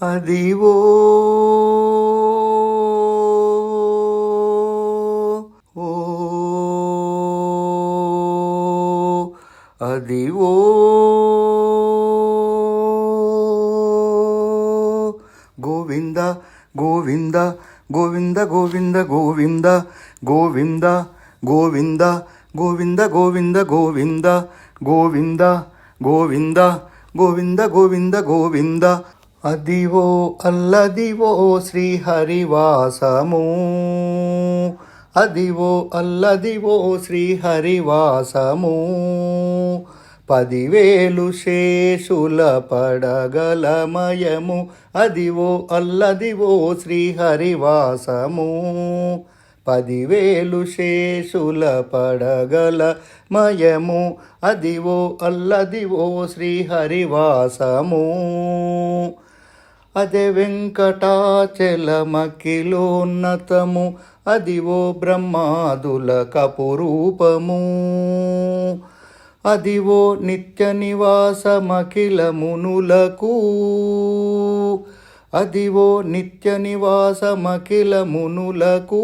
അതിവോ അതിവോ ഗോവിന്ദ ഗോവിന്ദ ഗോവിന്ദ ഗോവിന്ദ ഗോവിന്ദ ഗോവിന്ദ ഗോവിന്ദ ಗೋವಿಂದ ಗೋವಿಂದ ಗೋವಿಂದ ಗೋವಿಂದ ಗೋವಿಂದ ಗೋವಿಂದ ಗೋವಿಂದ ಗೋವಿಂದ అదివో అల్లదివో శ్రీహరివాసము. అదివో అల్లదివో శ్రీహరివాసము. పదివేలు శేషుల పడగలమయము. అదివో అల్లదివో శ్రీహరివాసము. పదివేలు శేషుల పడగల మయము అదివో అల్లదివో శ్రీహరివాసము. అదే వెంకటాచలమకిలోన్నతము అది ఓ బ్రహ్మాదుల కపురూపము. అది ఓ నిత్య నివాసమఖిలమునులకు అది ఓ నిత్య నివాసమఖిలమునులకు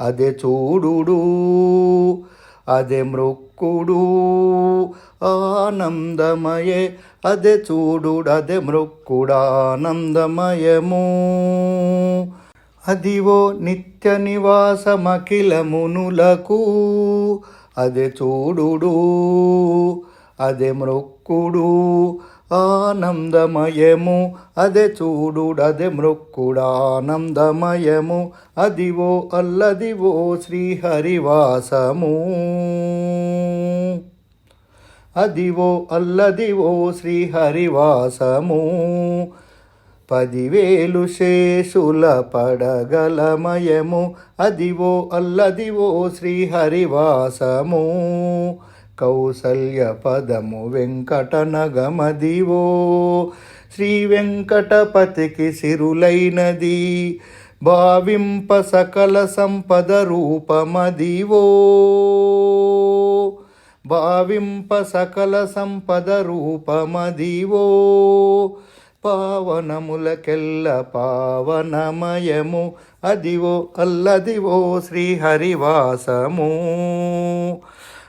అదే చూడుడు అదే మృక్కుడు ఆనందమయే అదే చూడుడు అదే మృక్కుడానందమయము అదివో నిత్య నివాసమఖిలమునులకు అదే చూడు అదే మృక్కుడు ఆనందమయము అదే చూడుడదే అదే మృక్కుడానందమయము అదివో అల్లదివో శ్రీహరివాసము. అదివో అల్లదివో శ్రీహరివాసము. పదివేలు శేషుల పడగలమయము. అదివో అల్లదివో శ్రీహరివాసము. కౌసల్య పదము వెంకటనగమదివో. శ్రీ వెంకటపతికి సిరులైనది భావింప సకల సంపద రూపమదివో. భావింప సకల సంపద రూపమదివో. పావనములకెల్ల పావనమయము అదివో అల్లదివో శ్రీహరివాసము.